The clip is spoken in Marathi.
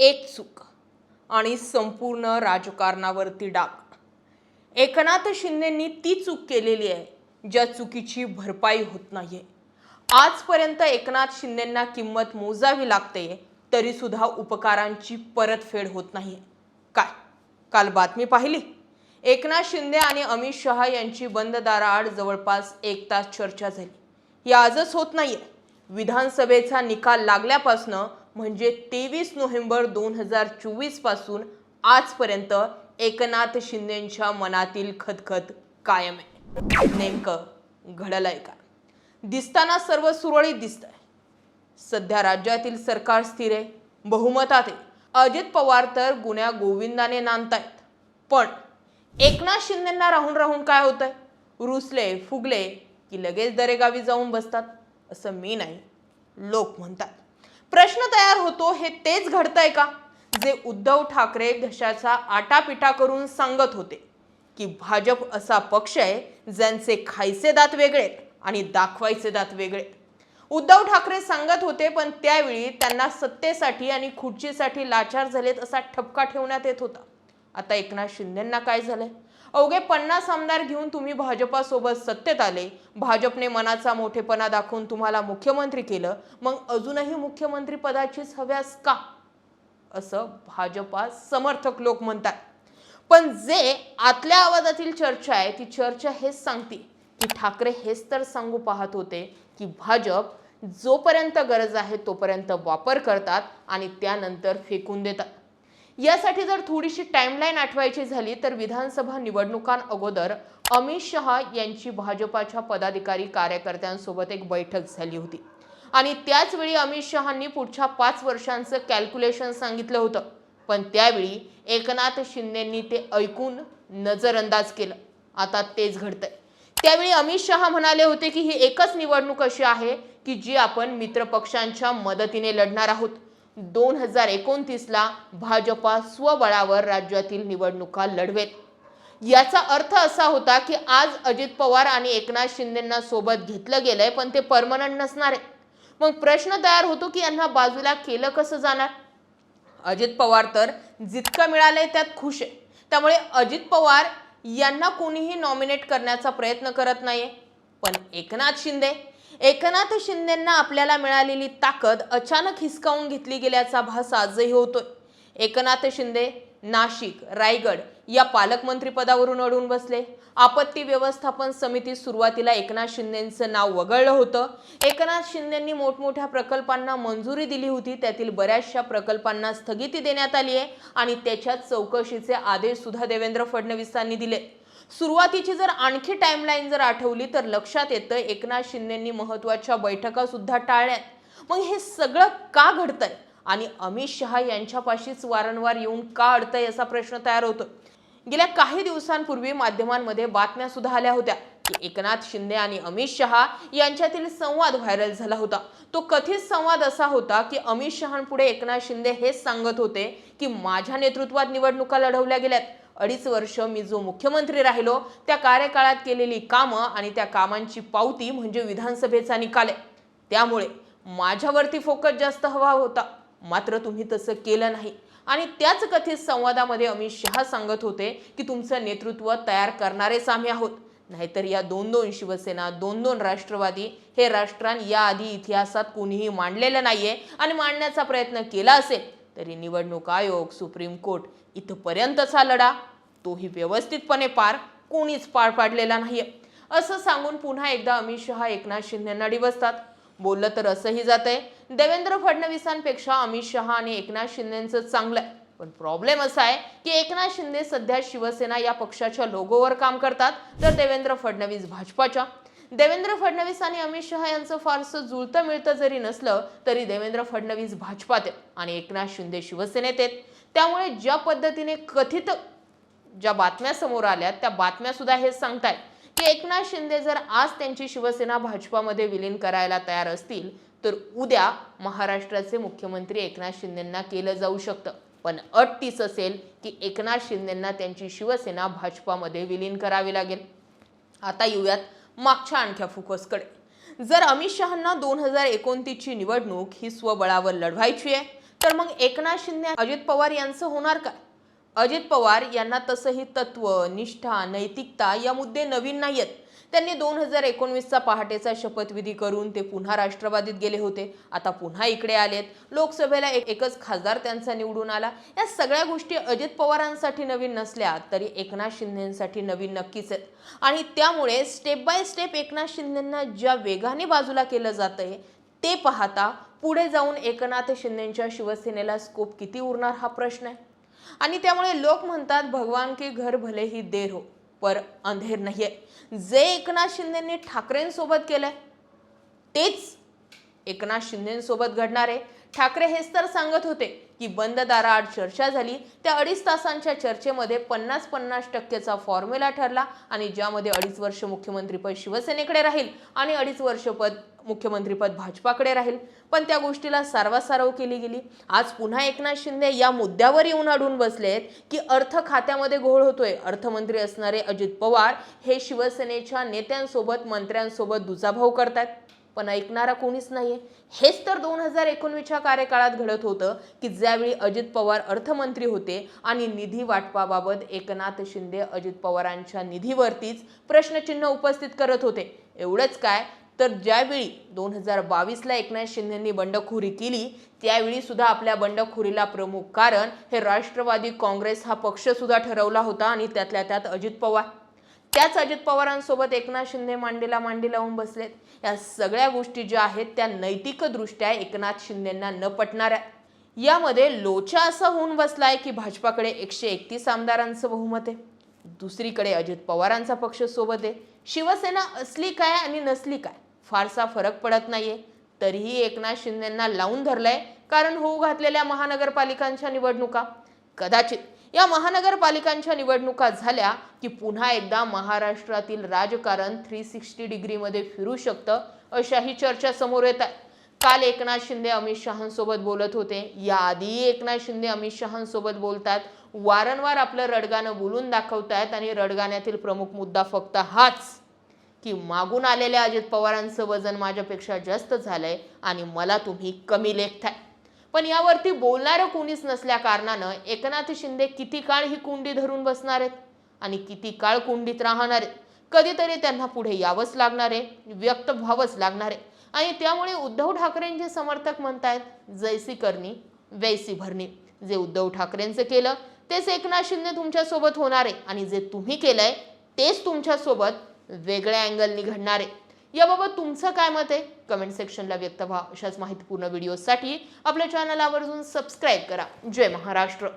एक चूक आणि संपूर्ण राजकारणावरती डाग. एकनाथ शिंदेंनी ती चूक केलेली आहे ज्या चुकीची भरपाई होत नाहीये. आजपर्यंत एकनाथ शिंदेंना किंमत मोजावी लागते तरीसुद्धा उपकारांची परतफेड होत नाही काय? काल बातमी पाहिली? एकनाथ शिंदे आणि अमित शहा यांची बंद दाराआड जवळपास एक तास चर्चा झाली. ही आजच होत नाहीये. विधानसभेचा निकाल लागल्यापासनं म्हणजे तेवीस नोव्हेंबर दोन हजार चोवीसपासून आजपर्यंत एकनाथ शिंदेंच्या मनातील खतखत कायम आहे. नेमकं घडलंय का? दिसताना सर्व सुरळीत दिसतंय. सध्या राज्यातील सरकार स्थिर आहे बहुमतात आहे. अजित पवार तर गुन्ह्या गोविंदाने नांदतायत. पण एकनाथ शिंदेंना राहून राहून काय होतंय? रुसले फुगले की लगेच दरेगावी जाऊन बसतात असं मी नाही. लोक म्हणतात. प्रश्न तयार होतो हे तेच घडतंय का? जे उद्धव ठाकरे घशाचा आटापिटा करून सांगत होते की भाजप असा पक्ष आहे ज्यांचे खायचे दात वेगळे आणि दाखवायचे दात वेगळे. उद्धव ठाकरे सांगत होते पण त्यावेळी त्यांना सत्तेसाठी आणि खुर्चीसाठी लाचार झालेत असा ठपका ठेवण्यात येत होता. आता एकनाथ शिंदेंना काय झालंय? अवघे पन्नास आमदार घेऊन तुम्ही भाजपासोबत सत्तेत आले. भाजपने मनाचा मोठेपणा दाखवून तुम्हाला मुख्यमंत्री केलं. मग अजूनही मुख्यमंत्री पदाचीच हव्यास का? असं भाजपा समर्थक लोक म्हणतात. पण जे आतल्या आवाजातील चर्चा आहे ती चर्चा हेच सांगते की ठाकरे हेच तर सांगू पाहत होते की भाजप जोपर्यंत गरज आहे तोपर्यंत वापर करतात आणि त्यानंतर फेकून देतात. यासाठी जर थोडीशी टाइमलाईन आठवायची झाली तर विधानसभा निवडणुकांअगोदर अमित शहा यांची भाजपाच्या पदाधिकारी कार्यकर्त्यांसोबत एक बैठक झाली होती. आणि त्याचवेळी अमित शहांनी पुढच्या पाच वर्षांचं कॅल्क्युलेशन सांगितलं होतं. पण त्यावेळी एकनाथ शिंदेंनी ते ऐकून नजरअंदाज केलं. आता तेच घडतंय. त्यावेळी अमित शहा म्हणाले होते की ही एकच निवडणूक अशी आहे की जी आपण मित्रपक्षांच्या मदतीने लढणार आहोत. दोन हजार एकोणतीसला भाजपा स्वबळावर राज्यातील निवडणुका लढवेल. याचा अर्थ असा होता की आज अजित पवार आणि एकनाथ शिंदेंना सोबत घेतलं गेलंय पण ते परमनंट नसणार आहे. मग प्रश्न तयार होतो की यांना बाजूला केलं कसं जाणार? अजित पवार तर जितकं मिळालंय त्यात खुश आहे. त्यामुळे अजित पवार यांना कोणीही नॉमिनेट करण्याचा प्रयत्न करत नाहीये. पण एकनाथ शिंदे एकनाथ शिंदेंना आपल्याला मिळालेली ताकद अचानक हिसकावून घेतली गेल्याचा भास आजही होतोय. एकनाथ शिंदे नाशिक रायगड या पालकमंत्रीपदावरून अडून बसले. आपत्ती व्यवस्थापन समिती सुरुवातीला एकनाथ शिंदेंचं नाव वगळलं होतं. एकनाथ शिंदेंनी मोठमोठ्या प्रकल्पांना मंजुरी दिली होती. त्यातील बऱ्याचशा प्रकल्पांना स्थगिती देण्यात आली आहे आणि त्याच्यात चौकशीचे आदेश सुद्धा देवेंद्र फडणवीसांनी दिले सुरुवातीची जर आणखी टाइमलाईन जर आठवली तर लक्षात येतं एकनाथ शिंदेंनी महत्त्वाच्या बैठका सुद्धा टाळल्यात. मग हे सगळं का घडतंय? आणि अमित शहा यांच्यापाशीच वारंवार येऊन का अडतंय असा प्रश्न तयार होतो गेल्या काही दिवसांपूर्वी माध्यमांमध्ये बातम्या सुद्धा आल्या होत्या की एकनाथ शिंदे आणि अमित शहा यांच्यातील संवाद व्हायरल झाला होता. तो कथित संवाद असा होता की अमित शहांपुढे एकनाथ शिंदे हेच सांगत होते की माझ्या नेतृत्वात निवडणुका लढवल्या गेल्यात. अडीच वर्ष मी जो मुख्यमंत्री राहिलो त्या कार्यकाळात केलेली कामं आणि त्या कामांची पावती म्हणजे विधानसभेचा निकाल आहे. त्यामुळे माझ्यावरती फोकस जास्त हवा होता. मात्र तुम्ही तसं केलं नाही. आणि त्याच कथित संवादामध्ये अमित शहा सांगत होते की तुमचं नेतृत्व तयार करणारेच आम्ही आहोत. नाहीतर या दोन दोन शिवसेना दोन दोन राष्ट्रवादी हे राष्ट्रान याआधी इतिहासात कोणीही मांडलेलं नाहीये आणि मांडण्याचा प्रयत्न केला असेल. तरी निवडणूक आयोग सुप्रीम कोर्ट इथपर्यंतचा लढा तोही व्यवस्थितपणे पार कोणीच पार पाडलेला नाहीये. असं सांगून पुन्हा एकदा अमित शहा एकनाथ शिंदेंना डिवसतात. बोललं तर असंही जातंय देवेंद्र फडणवीसांपेक्षा अमित शहा आणि एकनाथ शिंदेचं चांगलं आहे पण प्रॉब्लेम असा आहे की एकनाथ शिंदे सध्या शिवसेना या पक्षाच्या लोगोवर काम करतात तर देवेंद्र फडणवीस भाजपाच्या. देवेंद्र फडणवीस आणि अमित शहा यांचं फारसं जुळतं मिळतं जरी नसलं तरी देवेंद्र फडणवीस भाजपात आहेत आणि एकनाथ शिंदे शिवसेनेत आहेत. त्यामुळे ज्या पद्धतीने कथित ज्या बातम्या समोर आल्या त्या बातम्या सुद्धा हे सांगतायत की एकनाथ शिंदे जर आज त्यांची शिवसेना भाजपामध्ये विलीन करायला तयार असतील तर उद्या महाराष्ट्राचे मुख्यमंत्री एकनाथ शिंदेंना केलं जाऊ शकतं. पण अट तीच असेल की एकनाथ शिंदेंना त्यांची शिवसेना भाजपामध्ये विलीन करावी लागेल. आता येऊयात मागच्या आणख्या फुकसकडे. जर अमित शहांना दोन हजार एकोणतीसची निवडणूक ही स्वबळावर लढवायची आहे तर मग एकनाथ शिंदे अजित पवार यांचं होणार काय? अजित पवार यांना तसंही तत्व निष्ठा नैतिकता या मुद्दे नवीन नाहीयेत. त्यांनी दोन हजार एकोणवीसचा पहाटेचा शपथविधी करून ते पुन्हा राष्ट्रवादीत गेले होते. आता पुन्हा इकडे आलेत. लोकसभेला एक एकच खासदार त्यांचा निवडून आला. या सगळ्या गोष्टी अजित पवारांसाठी नवीन नसल्या तरी एकनाथ शिंदेसाठी नवीन नक्कीच आहेत. आणि त्यामुळे स्टेप बाय स्टेप एकनाथ शिंदेंना ज्या वेगाने बाजूला केलं जातंय ते पाहता पुढे जाऊन एकनाथ शिंदेच्या शिवसेनेला स्कोप किती उरणार हा प्रश्न आहे. आणि त्यामुळे लोक म्हणतात भगवान के घर भले ही देर हो. पर अंधेर नाही आहे जे एकनाथ शिंदेंनी ठाकरेंसोबत केलंय तेच एकनाथ शिंदेंसोबत घडणार आहे. ठाकरे हेच तर सांगत होते की बंद दाराआड चर्चा झाली. त्या अडीच तासांच्या चर्चेमध्ये पन्नास पन्नास टक्केचा फॉर्म्युला ठरला आणि ज्यामध्ये अडीच वर्ष मुख्यमंत्रीपद शिवसेनेकडे राहील आणि अडीच वर्ष पद मुख्यमंत्रीपद भाजपाकडे राहील. पण त्या गोष्टीला सारवासारव केली गेली. आज पुन्हा एकनाथ शिंदे या मुद्द्यावर येऊन अडून बसलेत की अर्थ खात्यामध्ये घोळ होतोय. अर्थमंत्री असणारे अजित पवार हे शिवसेनेच्या नेत्यांसोबत मंत्र्यांसोबत दुजाभाव करतात पण ऐकणारा कोणीच नाहीये. हेच तर दोन हजार एकोणवीसच्या कार्यकाळात घडत होतं की ज्यावेळी अजित पवार अर्थमंत्री होते आणि निधी वाटपाबाबत एकनाथ शिंदे अजित पवारांच्या निधीवरतीच प्रश्नचिन्ह उपस्थित करत होते. एवढंच काय तर ज्यावेळी दोन हजार बावीसला एकनाथ शिंदेंनी बंडखोरी केली त्यावेळी सुद्धा आपल्या बंडखोरीला प्रमुख कारण हे राष्ट्रवादी काँग्रेस हा पक्ष सुद्धा ठरवला होता आणि त्यातल्या त्यात अजित पवार. त्याच अजित पवारांसोबत एकनाथ शिंदे मांडीला मांडी लावून बसलेत. या सगळ्या गोष्टी ज्या आहेत त्या नैतिकदृष्ट्या एकनाथ शिंदेंना न पटणाऱ्या. यामध्ये लोचा असा होऊन बसलाय की भाजपाकडे एकशे एकतीस आमदारांचं बहुमत आहे. दुसरीकडे अजित पवारांचा पक्ष सोबत आहे. शिवसेना असली काय आणि नसली काय? फारसा फरक पडत नाहीये. तरीही एकनाथ शिंदेंना लावून धरलंय कारण होऊ घातलेल्या महानगरपालिकांच्या निवडणुका. कदाचित या महानगरपालिकांच्या निवडणुका झाल्या की पुन्हा एकदा महाराष्ट्रातील राजकारण थ्री सिक्स्टी डिग्रीमध्ये फिरू शकतं अशाही चर्चा समोर येत आहे. काल एकनाथ शिंदे अमित शहांसोबत बोलत होते. याआधीही एकनाथ शिंदे अमित शहांसोबत बोलतात. वारंवार आपलं रडगाणं बोलून दाखवतायत आणि रडगाण्यातील प्रमुख मुद्दा फक्त हाच. की मागून आलेल्या अजित पवारांचं वजन माझ्यापेक्षा जास्त झालंय आणि मला तुम्ही कमी लेखताय. पण यावरती बोलणारं कोणीच नसल्या कारणानं एकनाथ शिंदे किती काळ ही कुंडी धरून बसणार आहेत? आणि किती काळ कुंडीत राहणार आहेत? कधीतरी त्यांना पुढे यावंच लागणार आहे व्यक्त व्हावंच लागणार आहे. आणि त्यामुळे उद्धव ठाकरेंचे समर्थक म्हणतायत जैसी करणी वैसी भरणी. जे उद्धव ठाकरेंचं केलं तेच एकनाथ शिंदे तुमच्यासोबत होणार आहे. आणि जे तुम्ही केलंय तेच तुमच्यासोबत वेगळ्या अँगलनी घडणार. आहे याबाबत तुमचं काय मत आहे? कमेंट सेक्शनला व्यक्त व्हा. अशाच माहितीपूर्ण व्हिडिओसाठी आपल्या चॅनल आवर्जून सबस्क्राईब करा. जय महाराष्ट्र!